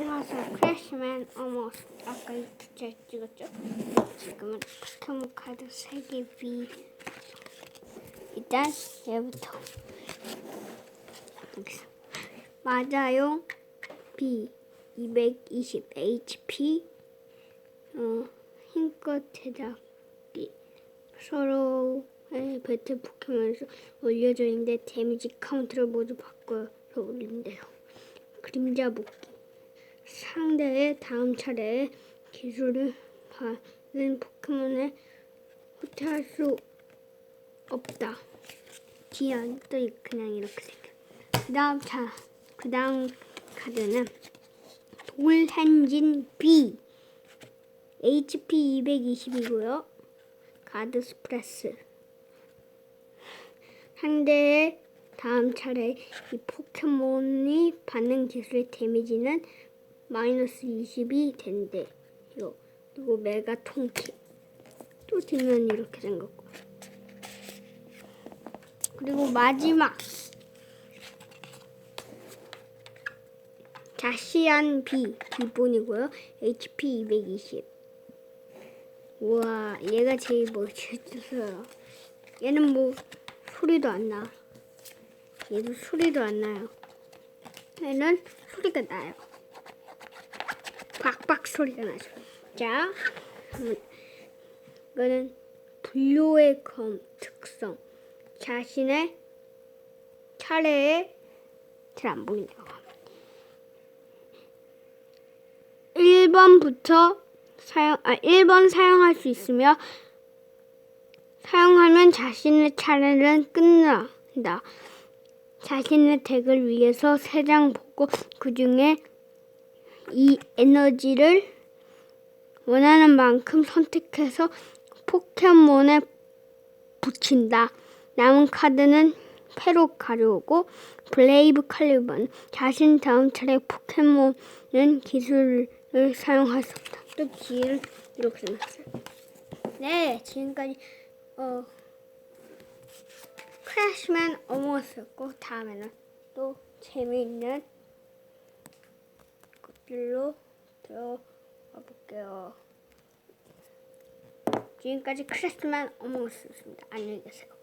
안녕하세요. 크래시맨 어머스. 아까 제가 찍었죠? 지금은 포켓몬 카드 3개 B. 일단 얘부터. 여기서. 맞아요. B. 220 HP. 어, 힘껏 제작기. 서로의 배틀 포켓몬에서 올려져 있는데 데미지 카운트를 모두 바꿔서 올린대요. 그림자 복귀. 상대의 다음 차례에 기술을 받은 포켓몬을 후퇴할 수 없다. 기한 또 그냥 이렇게 생겨. 그 다음 차, 그 다음 카드는 돌헨진 B. HP 220이고요. 가드 스프레스. 상대의 다음 차례 이 포켓몬이 받는 기술의 데미지는 마이너스 20이 된대요. 그리고 메가 통키. 또 뒷면 이렇게 생겼고. 그리고 마지막. 자시안 B 기본이고요. HP 220. 우와, 얘가 제일 멋있어요. 얘는 뭐 소리도 안 나. 얘도 소리도 안 나요. 얘는 소리가 나요. 빡빡 소리가 나죠. 자, 음, 이거는 분류의 검 특성. 자신의 차례에 잘 안 보이네요. 1번부터 사용, 아, 1번 사용할 수 있으며, 사용하면 자신의 차례는 끝난다. 자신의 덱을 위해서 세 장 보고 그 중에 이 에너지를 원하는 만큼 선택해서 포켓몬에 붙인다. 남은 카드는 패로 가려오고 블레이브 칼리번 자신 다음 차례 포켓몬은 기술을 사용할 수 없다. 또 기회를 이렇게 놨어요. 네, 지금까지 어 크래시맨 어머스였고 다음에는 또 재미있는 것들로 들어가 볼게요. 지금까지 크래시맨 어머스였습니다. 안녕히 계세요.